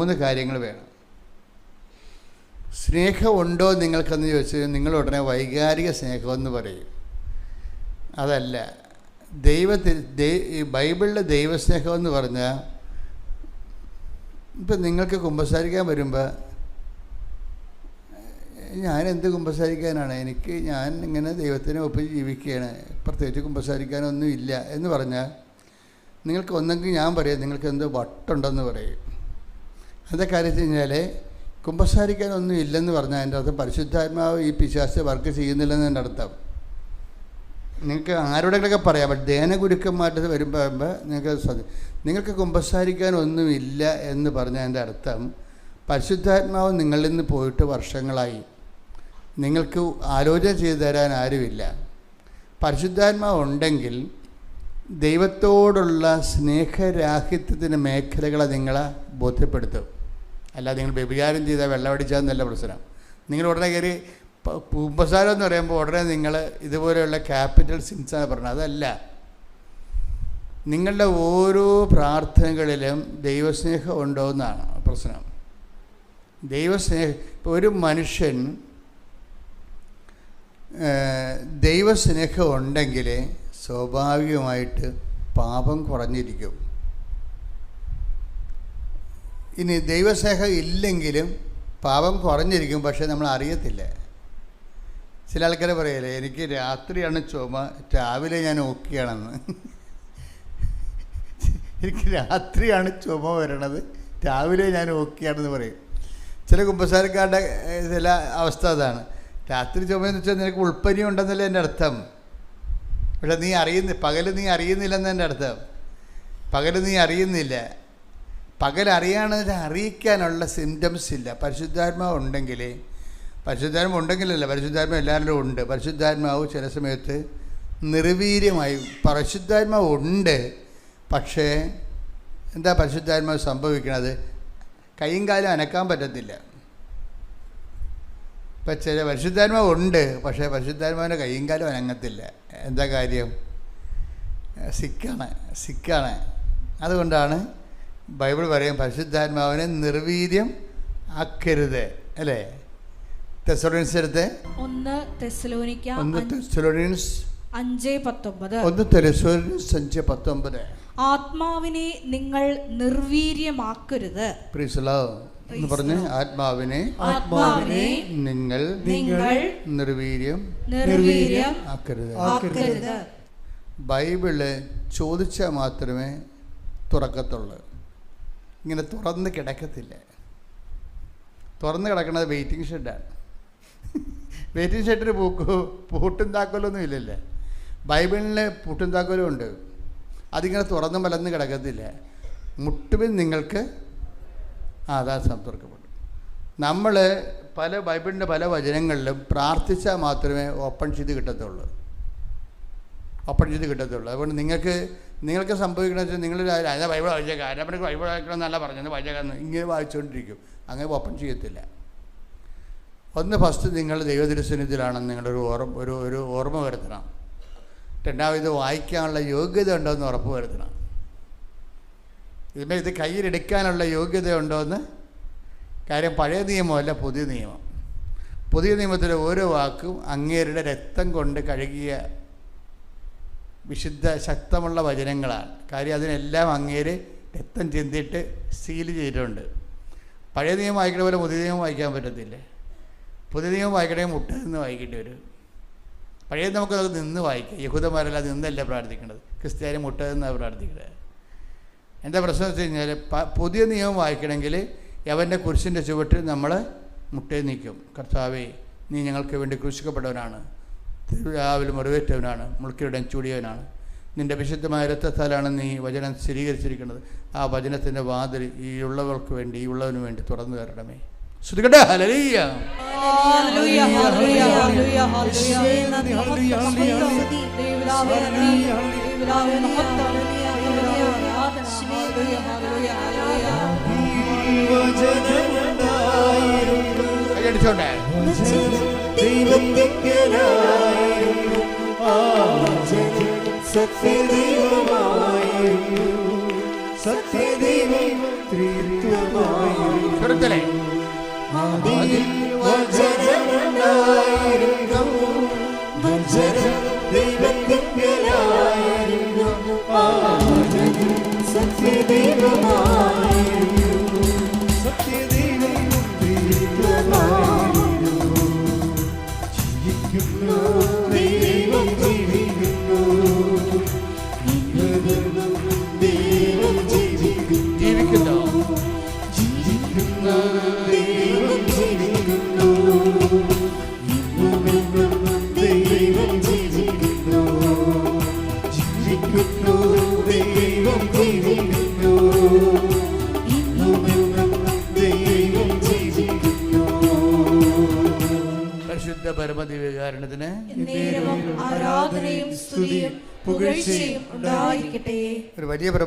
മൂന്ന് കാര്യങ്ങൾ വേണം. സ്നേഹമുണ്ടോ നിങ്ങൾക്കെന്ന് ചോദിച്ചാൽ നിങ്ങൾ ഉടനെ വൈകാരിക സ്നേഹമെന്ന് പറയും. അതല്ല ദൈവത്തിൽ ബൈബിളിലെ ദൈവസ്നേഹം എന്ന് പറഞ്ഞാൽ ഇപ്പം നിങ്ങൾക്ക് കുമ്പസാരിക്കാൻ വരുമ്പോൾ ഞാൻ എന്ത് കുമ്പസാരിക്കാനാണ്? എനിക്ക് ഞാൻ ഇങ്ങനെ ദൈവത്തിനെ ഒപ്പം ജീവിക്കുകയാണ്. പ്രത്യേകിച്ച് കുമ്പസാരിക്കാനൊന്നും ഇല്ല എന്ന് പറഞ്ഞാൽ നിങ്ങൾക്ക് ഒന്നെങ്കിൽ ഞാൻ പറയാം നിങ്ങൾക്ക് എന്തോ വട്ടുണ്ടെന്ന് പറയും. എന്താ കാര്യം കഴിഞ്ഞാൽ കുമ്പസാരിക്കാനൊന്നും ഇല്ലെന്ന് പറഞ്ഞാൽ അതിന്റെ അർത്ഥം പരിശുദ്ധാത്മാവ് ഈ പിശാസ് വർക്ക് ചെയ്യുന്നില്ലെന്ന് എന്റെ അർത്ഥം. നിങ്ങൾക്ക് ആരോടെങ്കിലൊക്കെ പറയാം പക്ഷേ ദേനഗുരുക്കന്മാരുടെ വരുമ്പോൾ നിങ്ങൾക്ക് ശ്രദ്ധ നിങ്ങൾക്ക് കുമ്പസാരിക്കാനൊന്നുമില്ല എന്ന് പറഞ്ഞതിന്റെ അർത്ഥം പരിശുദ്ധാത്മാവ് നിങ്ങളിൽ നിന്ന് പോയിട്ട് വർഷങ്ങളായി. നിങ്ങൾക്ക് ആലോചന ചെയ്തു തരാൻ ആരുമില്ല. പരിശുദ്ധാത്മാവ് ഉണ്ടെങ്കിൽ ദൈവത്തോടുള്ള സ്നേഹരാഹിത്യത്തിന്റെ മേഖലകളെ നിങ്ങളെ ബോധ്യപ്പെടുത്തും. അല്ലാതെ നിങ്ങൾ വ്യഭിചാരം ചെയ്താൽ വെള്ളമടിച്ചാന്നല്ല പ്രശ്നം. നിങ്ങൾ ഉടനെ കയറി കുമ്പസാരം എന്ന് പറയുമ്പോൾ ഉടനെ നിങ്ങൾ ഇതുപോലെയുള്ള ക്യാപിറ്റൽ സിൻസാണ് പറഞ്ഞത്. അതല്ല. നിങ്ങളുടെ ഓരോ പ്രാർത്ഥനകളിലും ദൈവസ്നേഹം ഉണ്ടോ എന്നാണ് പ്രശ്നം. ദൈവസ്നേഹം ഇപ്പോൾ ഒരു മനുഷ്യൻ ദൈവസ്നേഹം ഉണ്ടെങ്കിൽ സ്വാഭാവികമായിട്ട് പാപം കുറഞ്ഞിരിക്കും. ഇനി ദൈവസ്നേഹം ഇല്ലെങ്കിലും പാപം കുറഞ്ഞിരിക്കും പക്ഷേ നമ്മൾ അറിയത്തില്ല. ചില ആൾക്കാർ പറയല്ലേ എനിക്ക് രാത്രിയാണ് ചുമ രാവിലെ ഞാൻ ഓക്കെയാണെന്ന് എനിക്ക് രാത്രിയാണ് ചുമ വരണത് രാവിലെ ഞാൻ ഓക്കെയാണെന്ന് പറയും. ചില കുമ്പസാരക്കാരുടെ ചില അവസ്ഥ അതാണ്. രാത്രി ചുമയെന്ന് വെച്ചാൽ നിനക്ക് ഉൾപ്പനി ഉണ്ടെന്നല്ലേ എന്റെ അർത്ഥം? പക്ഷെ നീ അറിയുന്ന പകൽ നീ അറിയുന്നില്ലെന്ന് എന്റെ അർത്ഥം. പകൽ നീ അറിയുന്നില്ല. പകൽ അറിയാണെന്ന് അറിയിക്കാനുള്ള സിംറ്റംസ് ഇല്ല. പരിശുദ്ധാത്മാവ് ഉണ്ടെങ്കിൽ പരിശുദ്ധാത്മ ഉണ്ടെങ്കിലല്ല പരിശുദ്ധാത്മ എല്ലാവരിലും ഉണ്ട്. പരിശുദ്ധാത്മാവ് ചില സമയത്ത് നിർവീര്യമായി പരിശുദ്ധാത്മാവ് ഉണ്ട് പക്ഷേ എന്താ പരിശുദ്ധാത്മാവ് സംഭവിക്കണത്? കൈയും കാലും അനക്കാൻ പറ്റത്തില്ല. ഇപ്പം ചില പരിശുദ്ധാത്മാവ് ഉണ്ട് പക്ഷേ പരിശുദ്ധാത്മാവിന്റെ കൈയും കാലും അനങ്ങത്തില്ല. എന്താ കാര്യം? സിക്കാണ് സിക്കാണ്. അതുകൊണ്ടാണ് ബൈബിൾ പറയും പരിശുദ്ധാത്മാവിനെ നിർവീര്യം ആക്കരുത്. അല്ലേ? തെസലോണിൻസ് എടുത്ത്. ഒന്ന് തെസലോനിക്ക ഒന്ന് തെസലോണിൻസ് അഞ്ച് പത്തൊമ്പത്. ഒന്ന് തെസലോണിൻസ് അഞ്ച് പത്തൊമ്പത്. ആത്മാവിനെ നിങ്ങൾ നിർവീര്യമാക്കരുത്. എന്ന് പറഞ്ഞ് ആത്മാവിനെ ആത്മാവിനെ നിങ്ങൾ നിങ്ങൾ നിർവീര്യം നിർവീര്യം ആക്കരുത്. ആക്കരുത്. ബൈബിൾ ചോദിച്ചാൽ മാത്രമേ തുറക്കത്തുള്ളൂ. ഇങ്ങനെ തുറന്ന് കിടക്കത്തില്ല? തുറന്ന് കിടക്കുന്നത് വെയിറ്റിംഗ് ഷെഡാണ് വെയിറ്റിംഗ് ഷെഡിന് പൂക്കോ പൂട്ടും താക്കോലൊന്നും ഇല്ലല്ലേ? ബൈബിളിൽ പൂട്ടും താക്കോലും ഉണ്ട്. അതിങ്ങനെ തുറന്ന് മലന്ന് കിടക്കത്തില്ല? മുട്ടുവിൽ നിങ്ങൾക്ക് ആധാർ അതാ നമ്മൾ പല ബൈബിളിന്റെ പല വചനങ്ങളിലും പ്രാർത്ഥിച്ചാൽ മാത്രമേ ഓപ്പൺ ചെയ്ത് കിട്ടത്തുള്ളൂ. ഓപ്പൺ ചെയ്ത് കിട്ടത്തുള്ളൂ. അതുകൊണ്ട് നിങ്ങൾക്ക് നിങ്ങൾക്ക് സംഭവിക്കണമെന്ന് വെച്ചാൽ നിങ്ങൾ അതിനെ ബൈബിൾ വായിച്ചേക്കാം. ആരപ്പനക്ക് ബൈബിൾ വായിക്കണം എന്നല്ല പറഞ്ഞത്. വായിച്ചേക്കാന്ന് ഇങ്ങനെ വായിച്ചുകൊണ്ടിരിക്കും അങ്ങനെ ഓപ്പൺ ചെയ്യത്തില്ല. ഒന്ന് ഫസ്റ്റ് നിങ്ങൾ ദൈവതിരുസന്നിധിയിലാണെന്ന് നിങ്ങളൊരു ഓർമ്മ ഒരു ഒരു ഓർമ്മ വരുത്തണം. രണ്ടാമത് വായിക്കാനുള്ള യോഗ്യത ഉണ്ടോ എന്ന് ഉറപ്പ് വരുത്തണം. ഇതിന്റെ ഇത് കയ്യിലെടുക്കാനുള്ള യോഗ്യത ഉണ്ടോ എന്ന് കാര്യം പഴയ നിയമമല്ല പുതിയ നിയമം. പുതിയ നിയമത്തിലെ ഓരോ വാക്കും അങ്ങേരുടെ രക്തം കൊണ്ട് കഴുകിയ വിശുദ്ധ ശക്തമുള്ള വചനങ്ങളാണ്. കാര്യം അതിനെല്ലാം അങ്ങേര് രക്തം ചിന്തിയിട്ട് സീൽ ചെയ്തിട്ടുണ്ട്. പഴയ നിയമം വായിക്കണ പോലെ പുതിയ നിയമം വായിക്കാൻ പറ്റത്തില്ല. പുതിയ നിയമം വായിക്കണമെങ്കിൽ മുട്ട നിന്ന് വായിക്കേണ്ടി വരും. പഴയ നമുക്ക് അത് നിന്ന് വായിക്കാം. യഹൂദന്മാരെല്ലാം നിന്നല്ല പ്രാർത്ഥിക്കേണ്ടത് ക്രിസ്ത്യാനി മുട്ട നിന്നാണ് പ്രാർത്ഥിക്കുന്നത് എന്റെ പ്രശ്നം വെച്ച് കഴിഞ്ഞാൽ പുതിയ നിയമം വായിക്കണമെങ്കിൽ യവന്റെ കുരിശിന്റെ ചുവട്ടിൽ നമ്മൾ മുട്ടയിൽ നിൽക്കും. കർത്താവേ നീ ഞങ്ങൾക്ക് വേണ്ടി ക്രൂശിക്കപ്പെട്ടവനാണ്. തിരുരാവിലെ മുറിവേറ്റവനാണ് മുൾക്കിയുടെ ചൂടിയവനാണ്. നിന്റെ വിശുദ്ധമായ രക്തത്താലാണ് നീ വചനം സ്ഥിരീകരിച്ചിരിക്കുന്നത്. ആ വചനത്തിന്റെ വാതിൽ ഈ ഉള്ളവർക്ക് വേണ്ടി ഈ ഉള്ളവന് വേണ്ടി തുറന്നു തരണമേ. ശ്രുതികട്ടെ ഹലലിയ ഹല്ലേലൂയ, ഹല്ലേലൂയ. കൈയടിച്ചോണ്ടേ ദൈവത്തിങ്കലായിരുന്നു ആ വചനം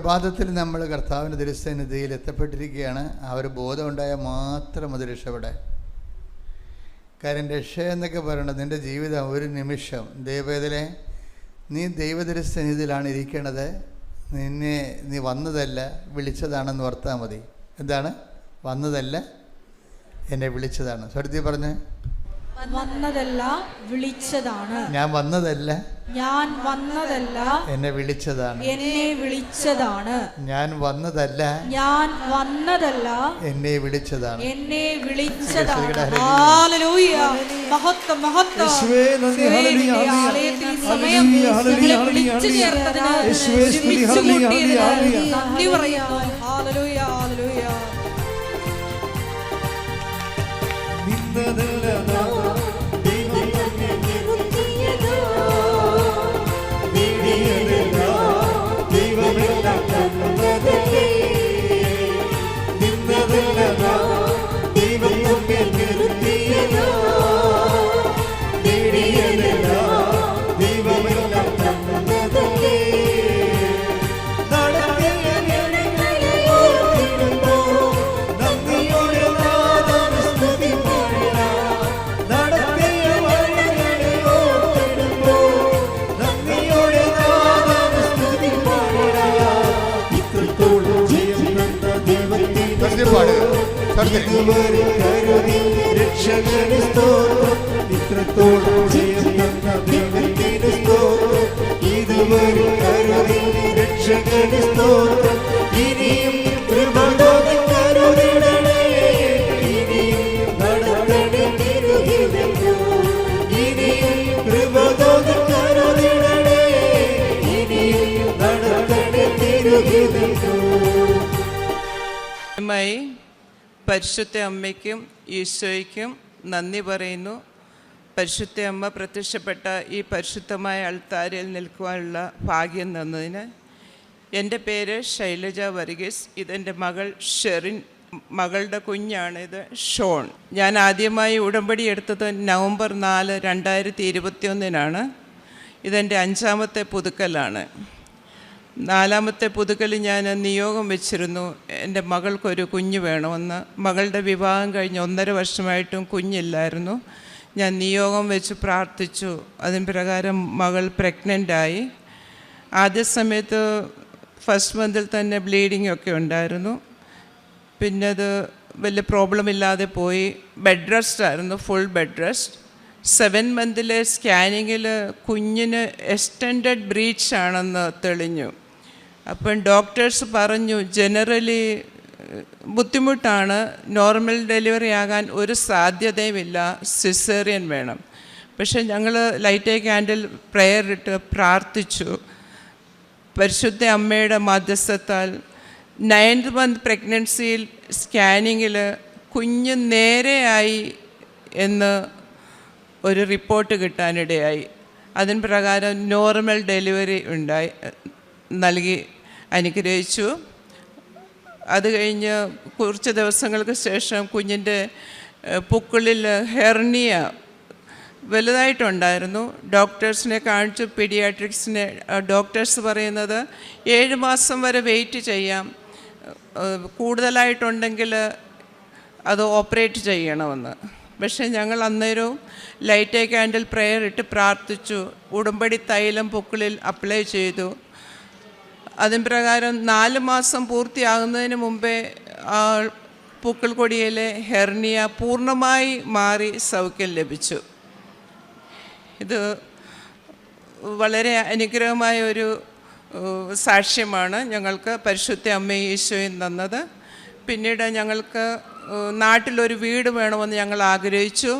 പ്രഭാതത്തിൽ നമ്മൾ കർത്താവിന്റെ ദുരുസന്നിധിയിൽ എത്തപ്പെട്ടിരിക്കുകയാണ്. ആ ഒരു ബോധം ഉണ്ടായാൽ മാത്രം അത് രക്ഷപ്പെടാൻ. കാര്യം രക്ഷ എന്നൊക്കെ പറയണത് നിന്റെ ജീവിതം ഒരു നിമിഷം. ദൈവത്തിലെ നീ ദൈവതിരുസന്നിധിയിലാണ് ഇരിക്കണത് നിന്നെ നീ വന്നതല്ല വിളിച്ചതാണെന്ന് ഓർത്താൽ മതി. എന്താണ്? വന്നതല്ല എന്നെ വിളിച്ചതാണ്. സ്വരത്തി പറഞ്ഞ് വന്നതല്ല വിളിച്ചതാണ്. ഞാൻ വന്നതല്ല. ഞാൻ വന്നതല്ല. എന്നെ വിളിച്ചതാണ്. എന്നെ വിളിച്ചതാണ്. ഞാൻ വന്നതല്ല. ഞാൻ വന്നതല്ല. എന്നെ വിളിച്ചതാണ്. എന്നെ വിളിച്ചതാണ്. മഹത്വം സമയം വിളിച്ചു ചേർത്തതിന് ഒരുമിച്ച് കൂട്ടിയതിന്. നന്ദി പറയുന്നു. അമ്മയ്ക്കും ഈശോയ്ക്കും നന്ദി പറയുന്നു. പരിശുദ്ധ അമ്മ പ്രത്യക്ഷപ്പെട്ട ഈ പരിശുദ്ധമായ അൾത്താരിൽ നിൽക്കുവാനുള്ള ഭാഗ്യം തന്നതിന് എന്റെ പേര് ശൈലജ വർഗീസ്. ഇതെന്റെ മകൾ ഷെറിൻ മകളുടെ കുഞ്ഞാണിത് ഷോൺ. ഞാൻ ആദ്യമായി ഉടമ്പടി എടുത്തത് നവംബർ നാല് രണ്ടായിരത്തി ഇരുപത്തിയൊന്നിനാണ്. ഇതെന്റെ അഞ്ചാമത്തെ പുതുക്കലാണ്. നാലാമത്തെ പുതുക്കൽ ഞാൻ നിയോഗം വെച്ചിരുന്നു. എന്റെ മകൾക്കൊരു കുഞ്ഞ് വേണമെന്ന്. മകളുടെ വിവാഹം കഴിഞ്ഞ് ഒന്നര വർഷമായിട്ടും കുഞ്ഞില്ലായിരുന്നു. ഞാൻ നിയോഗം വെച്ച് പ്രാർത്ഥിച്ചു. അതിന് പ്രകാരം മകൾ പ്രഗ്നന്റായി. ആദ്യ സമയത്ത് ഫസ്റ്റ് മന്തിൽ തന്നെ ബ്ലീഡിംഗ് ഒക്കെ ഉണ്ടായിരുന്നു. പിന്നെ അത് വലിയ പ്രോബ്ലം ഇല്ലാതെ പോയി. ബെഡ് റെസ്റ്റ് ആയിരുന്നു ഫുൾ ബെഡ് റെസ്റ്റ്. സെവൻ മന്തിലെ സ്കാനിങ്ങിൽ കുഞ്ഞിന് എക്സ്റ്റൻഡഡ് ബ്രീച്ച് ആണെന്ന് തെളിഞ്ഞു. അപ്പം ഡോക്ടേഴ്സ് പറഞ്ഞു ജനറലി ബുദ്ധിമുട്ടാണ്. നോർമൽ ഡെലിവറി ആകാൻ ഒരു സാധ്യതയുമില്ല. സിസേറിയൻ വേണം. പക്ഷെ ഞങ്ങൾ ലൈറ്റേ ക്യാൻഡിൽ പ്രെയർ ഇട്ട് പ്രാർത്ഥിച്ചു. പരിശുദ്ധ അമ്മയുടെ മധ്യസ്ഥത്താൽ നയൻത് മന്ത് പ്രഗ്നൻസിയിൽ സ്കാനിങ്ങിൽ കുഞ്ഞ് നേരെയായി എന്ന് ഒരു റിപ്പോർട്ട് കിട്ടാനിടയായി. അതിന് പ്രകാരം നോർമൽ ഡെലിവറി ഉണ്ടായി നൽകി അനുഗ്രഹിച്ചു. അത് കഴിഞ്ഞ് കുറച്ച് ദിവസങ്ങൾക്ക് ശേഷം കുഞ്ഞിന്റെ പൂക്കളിൽ ഹെർണിയ വലുതായിട്ടുണ്ടായിരുന്നു. ഡോക്ടേഴ്സിനെ കാണിച്ചു പീഡിയാട്രിക്സിനെ ഡോക്ടേഴ്സ് പറയുന്നത് ഏഴ് മാസം വരെ വെയിറ്റ് ചെയ്യാം. കൂടുതലായിട്ടുണ്ടെങ്കിൽ അത് ഓപ്പറേറ്റ് ചെയ്യണമെന്ന്. പക്ഷേ ഞങ്ങൾ അന്നേരവും ലൈറ്റ് ക്യാൻഡിൽ പ്രെയർ ഇട്ട് പ്രാർത്ഥിച്ചു. ഉടുമ്പടി തൈലം പൊക്കിളിൽ അപ്ലൈ ചെയ്തു. അതിൻ പ്രകാരം നാല് മാസം പൂർത്തിയാകുന്നതിന് മുമ്പേ പൂക്കൾക്കൊടിയിലെ പൂക്കൾ കൊടിയിലെ ഹെർണിയ പൂർണമായി മാറി സൗഖ്യം ലഭിച്ചു. ഇത് വളരെ അനുഗ്രഹമായ ഒരു സാക്ഷ്യമാണ് ഞങ്ങൾക്ക് പരിശുദ്ധ അമ്മ ഈശോയും തന്നത് പിന്നീട് ഞങ്ങൾക്ക് നാട്ടിലൊരു വീട് വേണമെന്ന് ഞങ്ങൾ ആഗ്രഹിച്ചു.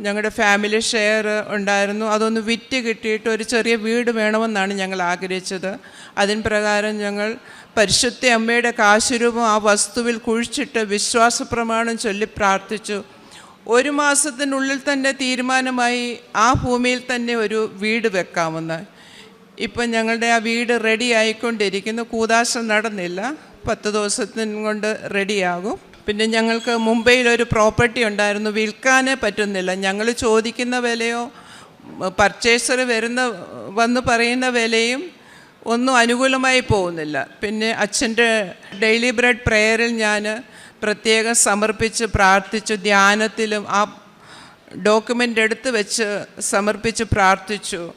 ഞങ്ങളുടെ ഫാമിലി ഷെയർ ഉണ്ടായിരുന്നു. അതൊന്ന് വിറ്റ് കിട്ടിയിട്ട് ഒരു ചെറിയ വീട് വേണമെന്നാണ് ഞങ്ങൾ ആഗ്രഹിച്ചത്. അതിൻ പ്രകാരം ഞങ്ങൾ പരിശുദ്ധ അമ്മയുടെ കാശുരൂപം ആ വസ്തുവിൽ കുഴിച്ചിട്ട് വിശ്വാസ പ്രമാണം ചൊല്ലി പ്രാർത്ഥിച്ചു. ഒരു മാസത്തിനുള്ളിൽ തന്നെ തീരുമാനമായി ആ ഭൂമിയിൽ തന്നെ ഒരു വീട് വെക്കാമെന്ന്. ഇപ്പം ഞങ്ങളുടെ ആ വീട് റെഡി ആയിക്കൊണ്ടിരിക്കുന്നു. കൂതാശം നടന്നില്ല. പത്ത് ദിവസത്തിന് കൊണ്ട് റെഡിയാകും പിന്നെ ഞങ്ങൾക്ക് മുംബൈയിൽ ഒരു പ്രോപ്പർട്ടി ഉണ്ടായിരുന്നു. വിൽക്കാനേ പറ്റുന്നില്ല. ഞങ്ങൾ ചോദിക്കുന്ന വിലയോ പർച്ചേസർ വരുന്ന വന്ന് പറയുന്ന വിലയും ഒന്നും അനുകൂലമായി പോകുന്നില്ല. പിന്നെ അച്ഛന്റെ ഡെയിലി ബ്രെഡ് പ്രെയറിൽ ഞാൻ പ്രത്യേകം സമർപ്പിച്ച് പ്രാർത്ഥിച്ചു. ധ്യാനത്തിലും ആ ഡോക്യുമെന്റ് എടുത്ത് വെച്ച് സമർപ്പിച്ച് പ്രാർത്ഥിച്ചു.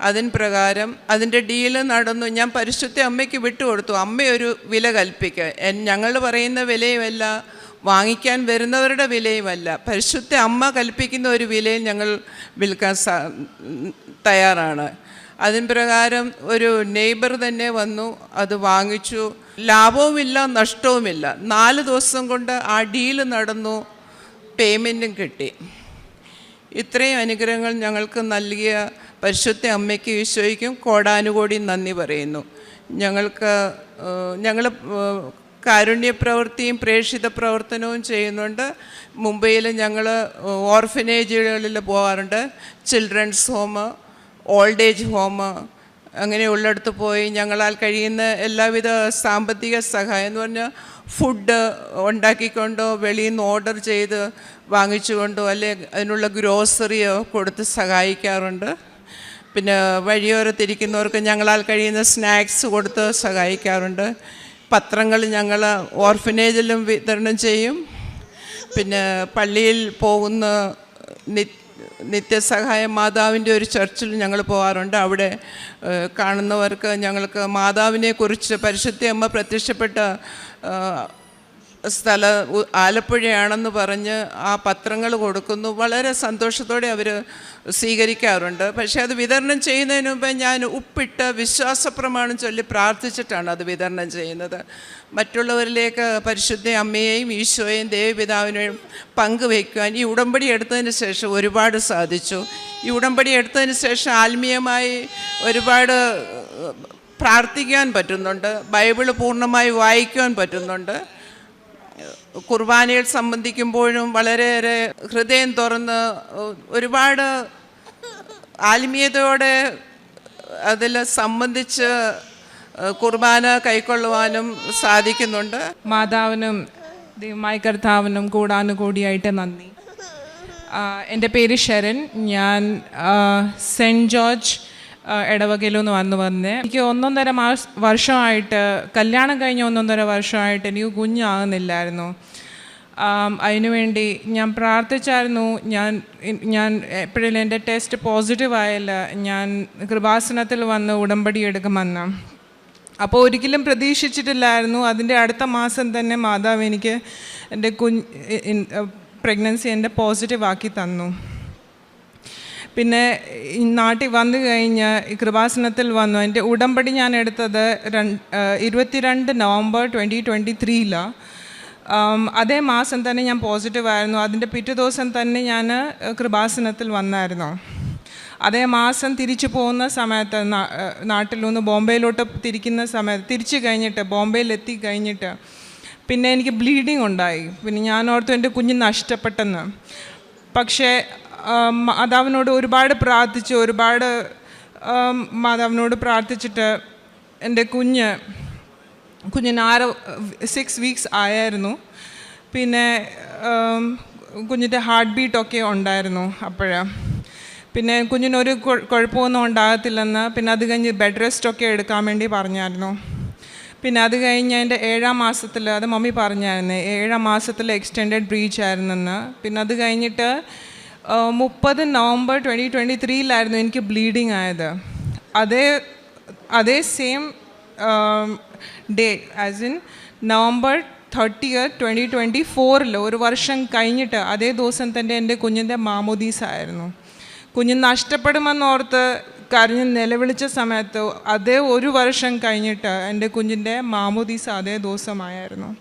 അതിൻ പ്രകാരം അതിന്റെ ഡീൽ നടന്നു. ഞാൻ പരിശുദ്ധ അമ്മയ്ക്ക് വിട്ടുകൊടുത്തു. അമ്മയൊരു വില കൽപ്പിക്കുക ഞങ്ങൾ പറയുന്ന വിലയുമല്ല. വാങ്ങിക്കാൻ വരുന്നവരുടെ വിലയുമല്ല. പരിശുദ്ധ അമ്മ കൽപ്പിക്കുന്ന ഒരു വിലയിൽ ഞങ്ങൾ വിൽക്കാൻ തയ്യാറാണ്. അതിന് പ്രകാരം ഒരു നെയ്ബർ തന്നെ വന്നു അത് വാങ്ങിച്ചു. ലാഭവുമില്ല നഷ്ടവുമില്ല. നാല് ദിവസം കൊണ്ട് ആ ഡീൽ നടന്നു പേയ്മെന്റും കിട്ടി. ഇത്രയും അനുഗ്രഹങ്ങൾ ഞങ്ങൾക്ക് നൽകിയ പരിശുദ്ധ അമ്മയ്ക്ക് ഈശോയ്ക്കും കോടാനുകോടി നന്ദി പറയുന്നു. ഞങ്ങൾക്ക് ഞങ്ങൾ കാരുണ്യ പ്രവൃത്തിയും പ്രേക്ഷിത പ്രവർത്തനവും ചെയ്യുന്നുണ്ട്. മുംബൈയിൽ ഞങ്ങൾ ഓർഫനേജുകളിൽ പോകാറുണ്ട് children's home old age home അങ്ങനെയുള്ളിടത്ത് പോയി ഞങ്ങളാൽ കഴിയുന്ന എല്ലാവിധ സാമ്പത്തിക സഹായം എന്ന് പറഞ്ഞാൽ ഫുഡ് ഉണ്ടാക്കിക്കൊണ്ടോ വെളിയിൽ നിന്ന് ഓർഡർ ചെയ്ത് വാങ്ങിച്ചുകൊണ്ടോ അല്ലെ അതിനുള്ള ഗ്രോസറിയോ കൊടുത്ത് സഹായിക്കാറുണ്ട്. പിന്നെ വഴിയോരത്തിരിക്കുന്നവർക്ക് ഞങ്ങളാൽ കഴിയുന്ന സ്നാക്സ് കൊടുത്ത് സഹായിക്കാറുണ്ട്. പത്രങ്ങൾ ഞങ്ങൾ ഓർഫനേജിലും വിതരണം ചെയ്യും. പിന്നെ പള്ളിയിൽ പോകുന്ന നിത്യസഹായ മാതാവിന്റെ ഒരു ചർച്ചിൽ ഞങ്ങൾ പോകാറുണ്ട് അവിടെ കാണുന്നവർക്ക് ഞങ്ങൾക്ക് മാതാവിനെ കുറിച്ച് പരിശുദ്ധ അമ്മ പ്രത്യക്ഷപ്പെട്ട സ്ഥല ആലപ്പുഴയാണെന്ന് പറഞ്ഞ് ആ പത്രങ്ങൾ കൊടുക്കുന്നു. വളരെ സന്തോഷത്തോടെ അവർ സ്വീകരിക്കാറുണ്ട്. പക്ഷേ അത് വിതരണം ചെയ്യുന്നതിന് മുമ്പ് ഞാൻ ഉപ്പിട്ട് വിശ്വാസപ്രമാണം ചൊല്ലി പ്രാർത്ഥിച്ചിട്ടാണ് അത് വിതരണം ചെയ്യുന്നത്. മറ്റുള്ളവരിലേക്ക് പരിശുദ്ധ അമ്മയെയും ഈശോയെയും ദേവപിതാവിനെയും പങ്കുവയ്ക്കുവാൻ ഈ ഉടമ്പടി എടുത്തതിന് ശേഷം ഒരുപാട് സാധിച്ചു. ഈ ഉടമ്പടി എടുത്തതിന് ശേഷം ആത്മീയമായി ഒരുപാട് പ്രാർത്ഥിക്കാൻ പറ്റുന്നുണ്ട്. ബൈബിൾ പൂർണമായി വായിക്കുവാൻ പറ്റുന്നുണ്ട്. കുർബാനയിൽ സംബന്ധിക്കുമ്പോഴും വളരെയേറെ ഹൃദയം തുറന്ന് ഒരുപാട് ആത്മീയതയോടെ അതിൽ സംബന്ധിച്ച് കുർബാന കൈക്കൊള്ളുവാനും സാധിക്കുന്നുണ്ട്. മാതാവിനും ദൈവമായ കർത്താവിനും കൂടാനുകൂടിയായിട്ട് നന്ദി. എന്റെ പേര് ശരൺ. ഞാൻ സെന്റ് ജോർജ് ഇടവകയിൽ നിന്ന് വന്നു വന്നേ എനിക്ക് ഒന്നൊന്നര വർഷമായിട്ട് കല്യാണം കഴിഞ്ഞ ഒന്നൊന്നര വർഷമായിട്ട് എനിക്ക് കുഞ്ഞാകുന്നില്ലായിരുന്നു. അതിനുവേണ്ടി ഞാൻ പ്രാർത്ഥിച്ചായിരുന്നു. ഞാൻ ഞാൻ എപ്പോഴും എന്റെ ടെസ്റ്റ് പോസിറ്റീവ് ആയല്ല ഞാൻ കൃപാസനത്തിൽ വന്ന് ഉടമ്പടി എടുക്കുമെന്ന്. അപ്പോൾ ഒരിക്കലും പ്രതീക്ഷിച്ചിട്ടില്ലായിരുന്നു. അതിന്റെ അടുത്ത മാസം തന്നെ മാതാവ് എനിക്ക് എന്റെ കുഞ്ഞ് പ്രഗ്നൻസി എന്റെ പോസിറ്റീവ് ആക്കി തന്നു. പിന്നെ നാട്ടിൽ വന്നു കഴിഞ്ഞ് കൃപാസനത്തിൽ വന്നു. എന്റെ ഉടമ്പടി ഞാൻ എടുത്തത് രണ്ട് ഇരുപത്തിരണ്ട് നവംബർ ട്വന്റി ട്വന്റി ത്രീയിലാണ് അതേ മാസം തന്നെ ഞാൻ പോസിറ്റീവ് ആയിരുന്നു. അതിന്റെ പിറ്റേ ദിവസം തന്നെ ഞാൻ കൃപാസനത്തിൽ വന്നായിരുന്നു. അതേ മാസം തിരിച്ചു പോകുന്ന സമയത്ത് നാട്ടിൽ നിന്ന് ബോംബെയിലോട്ട് തിരിക്കുന്ന സമയത്ത് തിരിച്ചു കഴിഞ്ഞിട്ട് ബോംബെയിൽ എത്തി കഴിഞ്ഞിട്ട് പിന്നെ എനിക്ക് ബ്ലീഡിങ് ഉണ്ടായി. പിന്നെ ഞാൻ ഓർത്തു എന്റെ കുഞ്ഞ് നഷ്ടപ്പെട്ടെന്ന്. പക്ഷേ മാതാവിനോട് ഒരുപാട് പ്രാർത്ഥിച്ചു ഒരുപാട് മാതാവിനോട് പ്രാർത്ഥിച്ചിട്ട് എന്റെ കുഞ്ഞ് കുഞ്ഞിന് ആറ് സിക്സ് വീക്സ് ആയായിരുന്നു. പിന്നെ കുഞ്ഞിന്റെ ഹാർട്ട് ബീറ്റൊക്കെ ഉണ്ടായിരുന്നു അപ്പോഴ്. പിന്നെ കുഞ്ഞിനൊരു കുഴ- കുഴപ്പമൊന്നും ഉണ്ടാകത്തില്ലെന്ന് പിന്നെ അത് കഴിഞ്ഞ് ബെഡ് റെസ്റ്റൊക്കെ എടുക്കാൻ വേണ്ടി പറഞ്ഞായിരുന്നു. പിന്നെ അത് കഴിഞ്ഞ് എന്റെ ഏഴാം മാസത്തിൽ അത് മമ്മി പറഞ്ഞായിരുന്നു ഏഴാം മാസത്തിൽ എക്സ്റ്റെൻഡഡ് ബ്രീച്ച് ആയിരുന്നെന്ന്. പിന്നെ അത് കഴിഞ്ഞിട്ട് മുപ്പത് നവംബർ ട്വന്റി ട്വന്റി ത്രീയിലായിരുന്നു എനിക്ക് ബ്ലീഡിങ് ആയത്. അതേ അതേ same day as in November thirtieth twenty twenty ഫോറിൽ ഒരു വർഷം കഴിഞ്ഞിട്ട് അതേ ദിവസം തന്നെ എന്റെ കുഞ്ഞിന്റെ മാമോദീസ് ആയിരുന്നു. കുഞ്ഞ് നഷ്ടപ്പെടുമെന്നോർത്ത് കരഞ്ഞ് നിലവിളിച്ച സമയത്ത് അതേ ഒരു വർഷം കഴിഞ്ഞിട്ട് എന്റെ കുഞ്ഞിന്റെ മാമോദീസ് അതേ ദിവസമായിരുന്നു.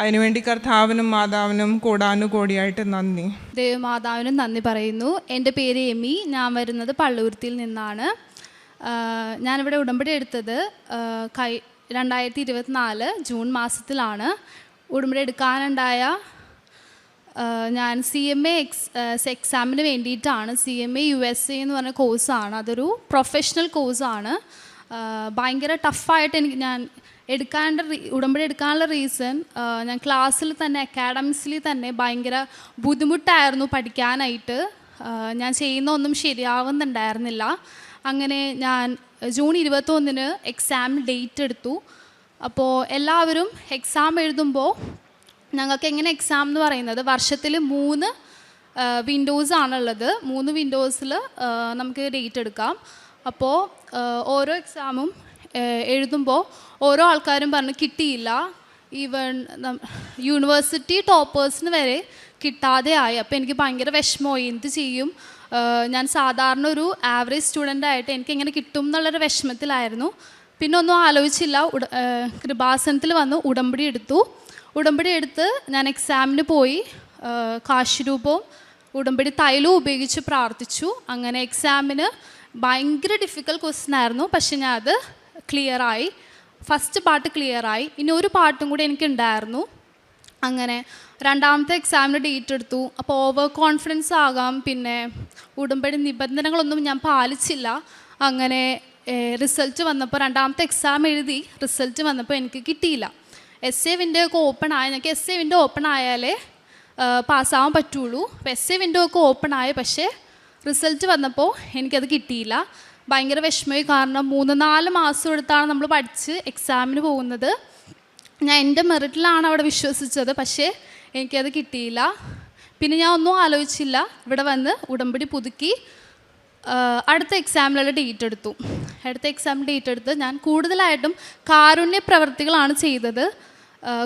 അതിനുവേണ്ടി കർത്താവിനും മാതാവിനും കൂടാനുകൂടിയായിട്ട് നന്ദി. ദേവമാതാവിനും നന്ദി പറയുന്നു. എന്റെ പേര് എമി. ഞാൻ വരുന്നത് പള്ളുരുത്തിയിൽ നിന്നാണ്. ഞാനിവിടെ ഉടമ്പടി എടുത്തത് കൈ രണ്ടായിരത്തി ഇരുപത്തിനാല് ജൂൺ മാസത്തിലാണ്. ഉടമ്പടി എടുക്കാനുണ്ടായ ഞാൻ സി എം എ എക്സ് എക്സാമിന് വേണ്ടിയിട്ടാണ്. C M A U S A എന്ന് പറഞ്ഞ കോഴ്സാണ്. അതൊരു പ്രൊഫഷണൽ കോഴ്സാണ്. ഭയങ്കര ടഫായിട്ട് എനിക്ക് ഞാൻ എടുക്കാണ്ട് ഉടമ്പടി എടുക്കാനുള്ള റീസൺ ഞാൻ ക്ലാസ്സിൽ തന്നെ അക്കാഡമിക്സിൽ തന്നെ ഭയങ്കര ബുദ്ധിമുട്ടായിരുന്നു പഠിക്കാനായിട്ട്. ഞാൻ ചെയ്യുന്ന ഒന്നും ശരിയാവുന്നുണ്ടായിരുന്നില്ല. അങ്ങനെ ഞാൻ ജൂൺ ഇരുപത്തൊന്നിന് എക്സാം ഡേറ്റ് എടുത്തു. അപ്പോൾ എല്ലാവരും എക്സാം എഴുതുമ്പോൾ ഞങ്ങൾക്ക് എങ്ങനെ എക്സാം എന്ന് പറയുന്നത് വർഷത്തിൽ മൂന്ന് വിൻഡോസ് ആണുള്ളത്. മൂന്ന് വിൻഡോസിൽ നമുക്ക് ഡേറ്റ് എടുക്കാം. അപ്പോൾ ഓരോ എക്സാമും എഴുതുമ്പോൾ ഓരോ ആൾക്കാരും പറഞ്ഞു കിട്ടിയില്ല. ഈവൺ യൂണിവേഴ്സിറ്റി ടോപ്പേഴ്സിന് വരെ കിട്ടാതെ ആയി. അപ്പോൾ എനിക്ക് ഭയങ്കര വിഷമമായി. എന്ത് ചെയ്യും? ഞാൻ സാധാരണ ഒരു ആവറേജ് സ്റ്റുഡന്റ് ആയിട്ട് എനിക്ക് എങ്ങനെ കിട്ടും എന്നുള്ളൊരു വിഷമത്തിലായിരുന്നു. പിന്നെ ഒന്നും ആലോചിച്ചില്ല. ഉട കൃപാസനത്തിൽ വന്ന് ഉടമ്പടി എടുത്തു. ഉടമ്പടി എടുത്ത് ഞാൻ എക്സാമിന് പോയി. കാശുരൂപവും ഉടമ്പടി തൈലവും ഉപയോഗിച്ച് പ്രാർത്ഥിച്ചു. അങ്ങനെ എക്സാമിന് ഭയങ്കര ഡിഫിക്കൽ ക്വസ്റ്റ്യൻ ആയിരുന്നു. പക്ഷെ ഞാൻ അത് ക്ലിയറായി ഫസ്റ്റ് പാട്ട് ക്ലിയറായി ഇനി ഒരു പാട്ടും കൂടി എനിക്ക് ഉണ്ടായിരുന്നു അങ്ങനെ രണ്ടാമത്തെ എക്സാമിന് ഡേറ്റ് എടുത്തു. അപ്പോൾ ഓവർ കോൺഫിഡൻസ് ആകാം. പിന്നെ ഉടമ്പടി നിബന്ധനകളൊന്നും ഞാൻ പാലിച്ചില്ല. അങ്ങനെ റിസൾട്ട് വന്നപ്പോൾ രണ്ടാമത്തെ എക്സാം എഴുതി. റിസൾട്ട് വന്നപ്പോൾ എനിക്ക് കിട്ടിയില്ല. എസ് എ വിൻഡോ ഒക്കെ ഓപ്പൺ ആയ ഞങ്ങൾക്ക് എസ് എ വിൻഡോ ഓപ്പൺ ആയാലേ പാസ്സാവാൻ പറ്റുള്ളൂ. അപ്പോൾ എസ് എ വിൻഡോ ഒക്കെ ഓപ്പൺ ആയ പക്ഷേ റിസൾട്ട് വന്നപ്പോൾ എനിക്കത് കിട്ടിയില്ല. ഭയങ്കര വിഷമമായി. കാരണം മൂന്ന് നാല് മാസം എടുത്താണ് നമ്മൾ പഠിച്ച് എക്സാമിന് പോകുന്നത്. ഞാൻ എന്റെ മെറിറ്റിലാണ് അവിടെ വിശ്വസിച്ചത്. പക്ഷേ എനിക്കത് കിട്ടിയില്ല. പിന്നെ ഞാൻ ഒന്നും ആലോചിച്ചില്ല. ഇവിടെ വന്ന് ഉടമ്പടി പുതുക്കി അടുത്ത എക്സാമിലുള്ള ഡേറ്റ് എടുത്തു. അടുത്ത എക്സാം ഡേറ്റ് എടുത്ത് ഞാൻ കൂടുതലായിട്ടും കാരുണ്യ പ്രവർത്തികളാണ് ചെയ്തത്.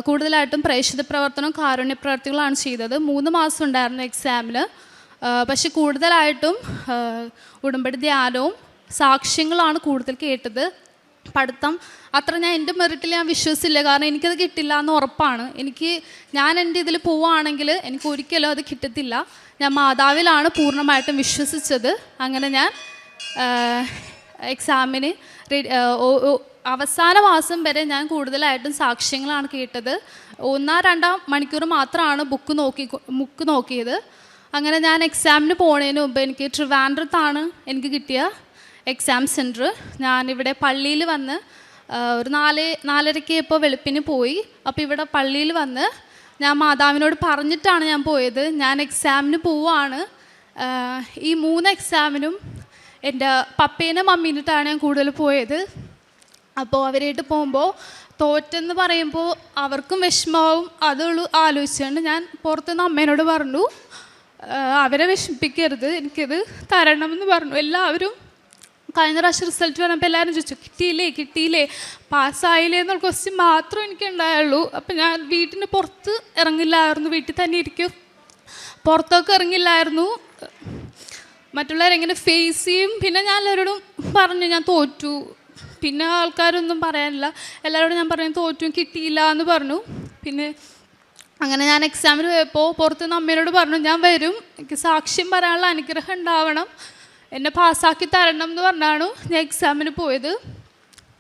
കൂടുതലായിട്ടും പ്രേക്ഷിത പ്രവർത്തനവും കാരുണ്യ പ്രവർത്തികളാണ് ചെയ്തത്. മൂന്ന് മാസം ഉണ്ടായിരുന്നു എക്സാമിന് പക്ഷെ കൂടുതലായിട്ടും ഉടമ്പടി ധ്യാനവും സാക്ഷ്യങ്ങളാണ് കൂടുതൽ കേട്ടത്. പഠിത്തം. അത്ര ഞാൻ എന്റെ മെറിറ്റിൽ ഞാൻ വിശ്വസിച്ചില്ല. കാരണം എനിക്കത് കിട്ടില്ല എന്ന് ഉറപ്പാണ്. എനിക്ക് ഞാൻ എന്റെ ഇതിൽ പോവുകയാണെങ്കിൽ എനിക്ക് ഒരിക്കലും അത് കിട്ടത്തില്ല. ഞാൻ മാതാവിലാണ് പൂർണമായിട്ടും വിശ്വസിച്ചത്. അങ്ങനെ ഞാൻ എക്സാമിന് അവസാന മാസം വരെ ഞാൻ കൂടുതലായിട്ടും സാക്ഷ്യങ്ങളാണ് കേട്ടത്. ഒന്നാം രണ്ടാം മണിക്കൂർ മാത്രമാണ് ബുക്ക് നോക്കി ബുക്ക് നോക്കിയത്. അങ്ങനെ ഞാൻ എക്സാമിന് പോണതിന് മുമ്പ് എനിക്ക് ട്രിവാൻഡ്രത്താണ് എനിക്ക് കിട്ടിയ. എക്സാം സെന്റർ ഞാനിവിടെ പള്ളിയിൽ വന്ന് ഒരു നാല് നാലരയ്ക്ക് ഇപ്പോൾ വെളുപ്പിന് പോയി. അപ്പോൾ ഇവിടെ പള്ളിയിൽ വന്ന് ഞാൻ മാതാവിനോട് പറഞ്ഞിട്ടാണ് ഞാൻ പോയത്. ഞാൻ എക്സാമിന് പോവാണ്. ഈ മൂന്ന് എക്സാമിനും എന്റെ പപ്പേനെ മമ്മീനിട്ടാണ് ഞാൻ കൂടുതൽ പോയത്. അപ്പോൾ അവരായിട്ട് പോകുമ്പോൾ തോറ്റെന്ന് പറയുമ്പോൾ അവർക്കും വിഷമാവും അതുള്ളൂ ആലോചിച്ചുകൊണ്ട് ഞാൻ പുറത്തുനിന്ന് അമ്മേനോട് പറഞ്ഞു അവരെ വിഷമിപ്പിക്കരുത് എനിക്കിത് തരണമെന്ന് പറഞ്ഞു. എല്ലാവരും കഴിഞ്ഞ പ്രാവശ്യം റിസൾട്ട് വന്നപ്പോൾ എല്ലാവരും ചോദിച്ചു കിട്ടിയില്ലേ കിട്ടിയില്ലേ? പാസ്സായില്ലേ എന്നുള്ള ക്വസ്റ്റ്യൻ മാത്രമേ എനിക്ക് ഉണ്ടായുള്ളൂ. അപ്പം ഞാൻ വീട്ടിന് പുറത്ത് ഇറങ്ങില്ലായിരുന്നു വീട്ടിൽ തന്നെ ഇരിക്കും. പുറത്തൊക്കെ ഇറങ്ങില്ലായിരുന്നു. മറ്റുള്ളവരെങ്ങനെ ഫേസ് ചെയ്യും. പിന്നെ ഞാൻ എല്ലാവരോടും പറഞ്ഞു ഞാൻ തോറ്റു. പിന്നെ ആൾക്കാരൊന്നും പറയാനില്ല. എല്ലാവരോടും ഞാൻ പറഞ്ഞു തോറ്റു കിട്ടിയില്ല എന്ന് പറഞ്ഞു. പിന്നെ അങ്ങനെ ഞാൻ എക്സാമിന് പോയപ്പോൾ പുറത്തുനിന്ന് അമ്മയോട് പറഞ്ഞു ഞാൻ വരും. എനിക്ക് സാക്ഷ്യം പറയാനുള്ള അനുഗ്രഹം ഉണ്ടാവണം. എന്നെ പാസ്സാക്കി തരണം എന്ന് പറഞ്ഞാണ് ഞാൻ എക്സാമിന് പോയത്.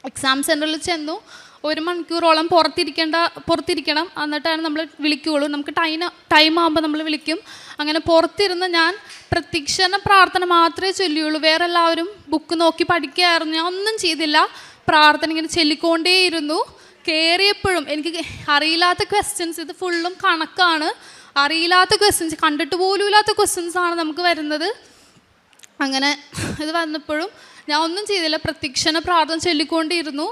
എക്സാം സെന്ററിൽ ചെന്നു. ഒരു മണിക്കൂറോളം പുറത്തിരിക്കേണ്ട പുറത്തിരിക്കണം. എന്നിട്ടാണ് നമ്മൾ വിളിക്കുകയുള്ളൂ നമുക്ക് ടൈം ടൈം ആകുമ്പോൾ നമ്മൾ വിളിക്കും. അങ്ങനെ പുറത്തിരുന്ന് ഞാൻ പ്രത്യക്ഷണ പ്രാർത്ഥന മാത്രമേ ചൊല്ലിയുള്ളൂ. വേറെ എല്ലാവരും ബുക്ക് നോക്കി പഠിക്കുകയായിരുന്നു ഞാൻ ഒന്നും ചെയ്തില്ല. പ്രാർത്ഥന ഇങ്ങനെ ചൊല്ലിക്കൊണ്ടേയിരുന്നു. കയറിയപ്പോഴും എനിക്ക് അറിയില്ലാത്ത ക്വസ്റ്റ്യൻസ് ഇത് ഫുള്ളും കണക്കാണ്. അറിയില്ലാത്ത ക്വസ്റ്റ്യൻസ് കണ്ടിട്ട് പോലും ഇല്ലാത്ത ക്വസ്റ്റ്യൻസ് ആണ് നമുക്ക് വരുന്നത്. അങ്ങനെ ഇത് വന്നപ്പോഴും ഞാൻ ഒന്നും ചെയ്തില്ല. പ്രത്യക്ഷണ പ്രാർത്ഥന ചൊല്ലിക്കൊണ്ടിരുന്നു.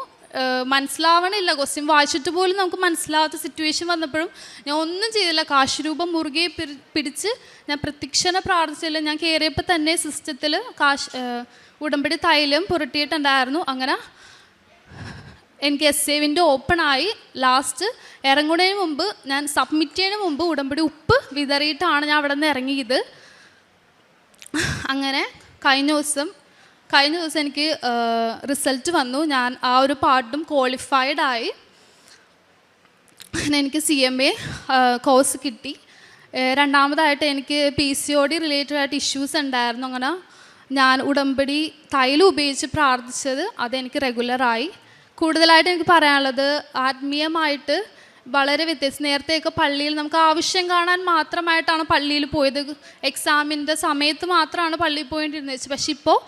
മനസ്സിലാവണില്ല. ക്വസ്റ്റ്യൻ വായിച്ചിട്ട് പോലും നമുക്ക് മനസ്സിലാവാത്ത സിറ്റുവേഷൻ വന്നപ്പോഴും ഞാൻ ഒന്നും ചെയ്തില്ല. കാശുരൂപം മുറുകെ പിടിച്ച് ഞാൻ പ്രത്യക്ഷണ പ്രാർത്ഥിച്ചില്ല ഞാൻ കയറിയപ്പോൾ തന്നെ സിസ്റ്റത്തിൽ കാശ് ഉടമ്പടി തൈലം പുരട്ടിയിട്ടുണ്ടായിരുന്നു. അങ്ങനെ എനിക്ക് എസ് ഓപ്പൺ ആയി. ലാസ്റ്റ് ഇറങ്ങുന്നതിന് മുമ്പ് ഞാൻ സബ്മിറ്റ് ചെയ്യുന്നതിന് മുമ്പ് ഉടമ്പടി ഉപ്പ് വിതറിയിട്ടാണ് ഞാൻ അവിടെ നിന്ന് ഇറങ്ങിയത്. അങ്ങനെ കഴിഞ്ഞ ദിവസം കഴിഞ്ഞ ദിവസം എനിക്ക് റിസൾട്ട് വന്നു. ഞാൻ ആ ഒരു പാർട്ടും ക്വാളിഫൈഡ് ആയി. എനിക്ക് സി എം എ കോഴ്സ് കിട്ടി. രണ്ടാമതായിട്ട് എനിക്ക് P C O D related ആയിട്ട് ഇഷ്യൂസ് ഉണ്ടായിരുന്നു. അങ്ങനെ ഞാൻ ഉടമ്പടി തൈലം ഉപയോഗിച്ച് പ്രാർത്ഥിച്ചത് അതെനിക്ക് റെഗുലറായി കൂടുതലായിട്ട് എനിക്ക് പറയാനുള്ളത് ആത്മീയമായിട്ട് വളരെ വ്യത്യസ്തം. നേരത്തെയൊക്കെ പള്ളിയിൽ നമുക്ക് ആവശ്യം കാണാൻ മാത്രമായിട്ടാണ് പള്ളിയിൽ പോയത്. എക്സാമിന്റെ സമയത്ത് മാത്രമാണ് പള്ളിയിൽ പോയിട്ടിരുന്നത് പക്ഷെ ഇപ്പോൾ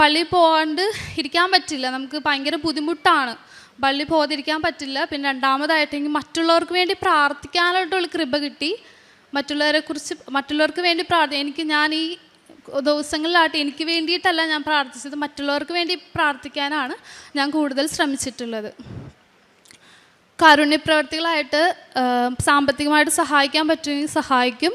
പള്ളിയിൽ പോകാണ്ട് ഇരിക്കാൻ പറ്റില്ല. നമുക്ക് ഭയങ്കര ബുദ്ധിമുട്ടാണ്. പള്ളി പോകാതിരിക്കാൻ പറ്റില്ല. പിന്നെ രണ്ടാമതായിട്ടെങ്കിൽ മറ്റുള്ളവർക്ക് വേണ്ടി പ്രാർത്ഥിക്കാനായിട്ടുള്ള കൃപ കിട്ടി. മറ്റുള്ളവരെ കുറിച്ച് മറ്റുള്ളവർക്ക് വേണ്ടി പ്രാർത്ഥി എനിക്ക് ഞാൻ ഈ ദിവസങ്ങളിലായിട്ട് എനിക്ക് വേണ്ടിയിട്ടല്ല ഞാൻ പ്രാർത്ഥിച്ചത്. മറ്റുള്ളവർക്ക് വേണ്ടി പ്രാർത്ഥിക്കാനാണ് ഞാൻ കൂടുതൽ ശ്രമിച്ചിട്ടുള്ളത്. കാരുണ്യപ്രവർത്തികളായിട്ട് സാമ്പത്തികമായിട്ട് സഹായിക്കാൻ പറ്റുമെങ്കിൽ സഹായിക്കും.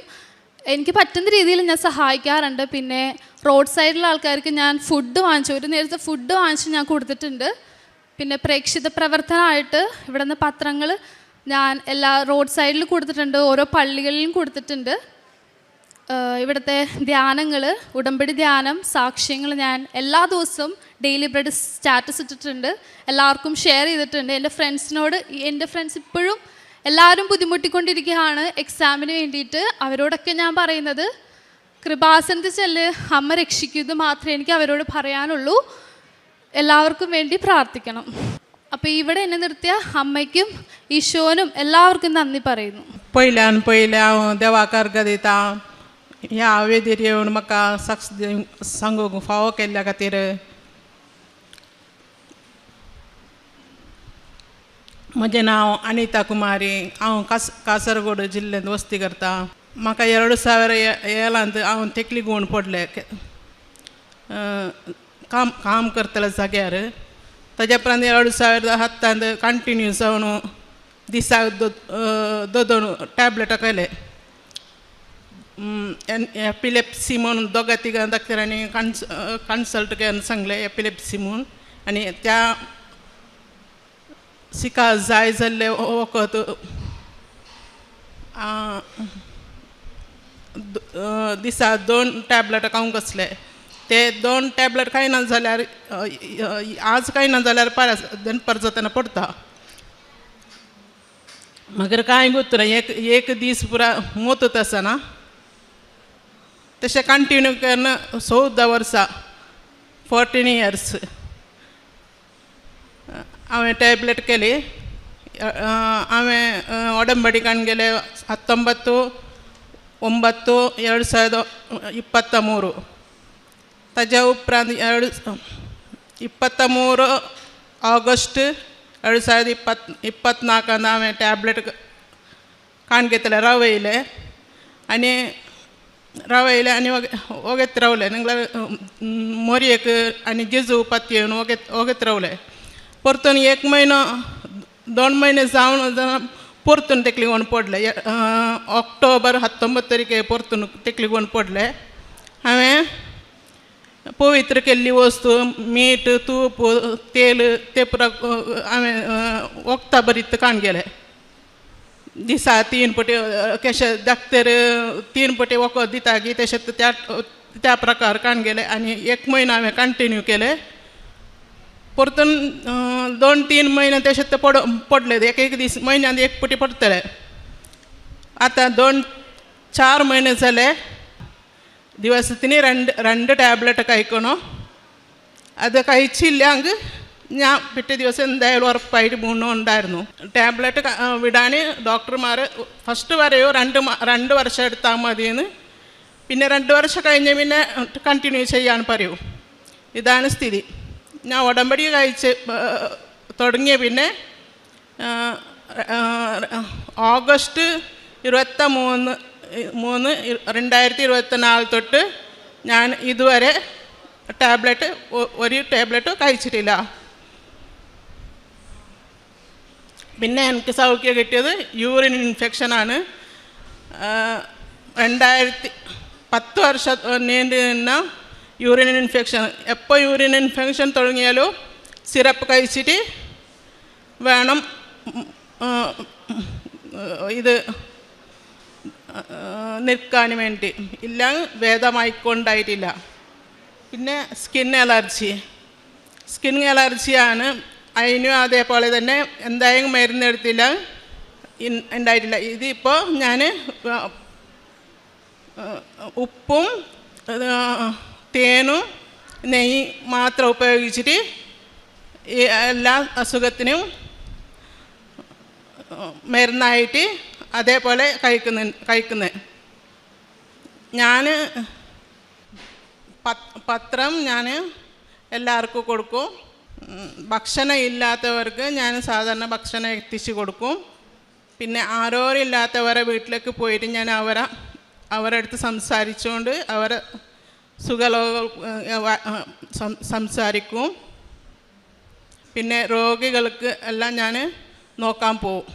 എനിക്ക് പറ്റുന്ന രീതിയിൽ ഞാൻ സഹായിക്കാറുണ്ട്. പിന്നെ റോഡ് സൈഡിലുള്ള ആൾക്കാർക്ക് ഞാൻ ഫുഡ് വാങ്ങിച്ചു. ഒരു നേരത്തെ ഫുഡ് വാങ്ങിച്ച് ഞാൻ കൊടുത്തിട്ടുണ്ട്. പിന്നെ പ്രേക്ഷിത പ്രവർത്തനമായിട്ട് ഇവിടെ നിന്ന് പത്രങ്ങൾ ഞാൻ എല്ലാ റോഡ് സൈഡിൽ കൊടുത്തിട്ടുണ്ട്. ഓരോ പള്ളികളിലും കൊടുത്തിട്ടുണ്ട്. ഇവിടുത്തെ ധ്യാനങ്ങൾ ഉടമ്പടി ധ്യാനം സാക്ഷ്യങ്ങൾ ഞാൻ എല്ലാ ദിവസവും ഡെയിലി ബ്രെഡ് സ്റ്റാറ്റസ് ഇട്ടിട്ടുണ്ട് എല്ലാവർക്കും ഷെയർ ചെയ്തിട്ടുണ്ട് എൻ്റെ ഫ്രണ്ട്സിനോട് എൻ്റെ ഫ്രണ്ട്സ് ഇപ്പോഴും എല്ലാവരും ബുദ്ധിമുട്ടിക്കൊണ്ടിരിക്കുകയാണ് എക്സാമിന് വേണ്ടിയിട്ട് അവരോടൊക്കെ ഞാൻ പറയുന്നത് കൃപാസനത്തിൽ ചെല്ല് അമ്മ രക്ഷിക്കുന്നത് മാത്രമേ എനിക്ക് അവരോട് പറയാനുള്ളൂ എല്ലാവർക്കും വേണ്ടി പ്രാർത്ഥിക്കണം അപ്പോൾ ഇവിടെ എന്നെ നിർത്തിയ അമ്മയ്ക്കും ഈശോനും എല്ലാവർക്കും नंदी പറയുന്നു पयल्यान पयल्या हांव देवाक अर्घ दिता ह्या वेदीर येवन म्हाका साक्ष दिवंक सांगूंक फावो केल्ल्या खातीर म्हजें नांव अनिता कुमारी हांव कास कासरगोड जिल्ल्यांत वस्ती करता म्हाका ಎರಡು ಸಾವಿರ ಏಳಂತ हांव तेकली गुण पडले काम काम करतले जाग्यार ताजे उपरांत ಎರಡು ಸಾವಿರದ ಹತ್ತಂದು ಕಂಟಿನ್ಯೂಸ್ ಅವನು ದಿಸಾಗ दो दोन टॅबलेटां केले एपिलेप्सी म्हणून दोगा तिगा डॉक्टरांनी कन्स कन्सल्ट केल्यान सांगलें एपिलेप्सी म्हणून आनी त्या सिका जाय जाल्ले वखद आ, दिसा दोन टॅबलेट खावंक कसले ते दोन टॅबलेट कांय ना जाल्यार आज कांय ना खायना जाल्यार परस दनपर जातना पडटा मागीर कांय गुत्र एक एक दीस पुरा मोतत आसना तशें कंटिन्यू करना चवदा वर्सां फोर्टीन इयर्स हांवें टॅबलेट केली अ, हांवें अ, ಒಡಂಬಡಿಕನ್ गेले ಹತ್ತೊಂಬತ್ತು ಒಂಬತ್ತು ಎರಡು ಸಾವಿರದ ಇಪ್ಪತ್ತ ಮೂರು ताज्या उपरांत ಎರಡು ಇಪ್ಪತ್ತ ಮೂರು ಆಗಸ್ಟ್ ಎರಡು ಸಾವಿರದ ಇಪ್ಪತ್ತು ಇಪ್ಪತ್ನಾಲ್ಕಂದು हांवें टॅबलेट काण घेतले रवयले आनी रवयले आनी वगेत रावले नाजाल्यार मोरयेक आनी जेजू पातयेवन येवन वगेत वगेत रावले परतून एक म्हयनो दोन म्हयने जावन जावन परतून तेकली कोण पडले ऑक्टोबर हत्तोंबत्त तारीखे परतून तेकली कोण पडले हांवें पवित्र केल्ली वस्तू मीठ तूप तेल ते पुरा हांवें वखदां बरीत काण गेले दिसा तीन पटी केशे दाक्तर तीन पटी वखद दिता की तशें त्या त्या प्रकार काण गेले आनी एक म्हयनो हांवें कंटिन्यू केले परतून अ, दोन तीन म्हयने तशें ते पड पडले एक एक दीस म्हयन्यान एक पटी पडटले आतां दोन चार म्हयने जाले ദിവസത്തിന് രണ്ട് രണ്ട് ടാബ്ലറ്റ് കഴിക്കണോ അത് കഴിച്ചില്ലെങ്കിൽ ഞാൻ പിറ്റേ ദിവസം എന്തായാലും ഉറപ്പായിട്ട് മൂന്നും ഉണ്ടായിരുന്നു ടാബ്ലറ്റ് ക- ആ, വിടാൻ ഡോക്ടർമാർ ഫസ്റ്റ് പറയൂ രണ്ട് മ- രണ്ട് വർഷം എടുത്താൽ മതിയെന്ന് പിന്നെ രണ്ട് വർഷം കഴിഞ്ഞ് പിന്നെ കണ്ടിന്യൂ ചെയ്യാൻ പറയൂ ഇതാണ് സ്ഥിതി ഞാൻ ഉടമ്പടി കഴിച്ച് തുടങ്ങിയ പിന്നെ ഓഗസ്റ്റ് ഇരുപത്തി മൂന്ന് മൂന്ന് രണ്ടായിരത്തി ഇരുപത്തി നാല് തൊട്ട് ഞാൻ ഇതുവരെ ടാബ്ലറ്റ് ഒരു ടാബ്ലറ്റ് കഴിച്ചിട്ടില്ല. പിന്നെ എനിക്ക് സൗഖ്യം കിട്ടിയത് യൂറിൻ ഇൻഫെക്ഷനാണ് രണ്ടായിരത്തി പത്ത് വർഷം നീണ്ടു നിന്ന യൂറിൻ ഇൻഫെക്ഷൻ എപ്പോൾ യൂറിൻ ഇൻഫെക്ഷൻ തുടങ്ങിയാലോ സിറപ്പ് കഴിച്ചിട്ട് വേണം ഇത് നിൽക്കാൻ വേണ്ടി. ഇല്ല ഭേദമായിക്കൊണ്ടായിട്ടില്ല. പിന്നെ സ്കിൻ അലർജി സ്കിൻ അലർജിയാണ് അതിനും അതേപോലെ തന്നെ എന്തായാലും മരുന്നെടുത്തില്ല. ഉണ്ടായിട്ടില്ല ഇതിപ്പോൾ ഞാൻ ഉപ്പും തേനും നെയ്യ് മാത്രം ഉപയോഗിച്ചിട്ട് എല്ലാ അസുഖത്തിനും മരുന്നായിട്ട് അതേപോലെ കഴിക്കുന്ന കഴിക്കുന്നത് ഞാൻ പത്രം ഞാൻ എല്ലാവർക്കും കൊടുക്കും. ഭക്ഷണം ഇല്ലാത്തവർക്ക് ഞാൻ സാധാരണ ഭക്ഷണം എത്തിച്ച് കൊടുക്കും. പിന്നെ ആരോരില്ലാത്തവരെ വീട്ടിലേക്ക് പോയിട്ട് ഞാൻ അവരെ അടുത്ത് സംസാരിച്ചുകൊണ്ട് അവരെ സുഖലോക സംസാരിക്കും. പിന്നെ രോഗികൾക്ക് എല്ലാം ഞാൻ നോക്കാൻ പോവും.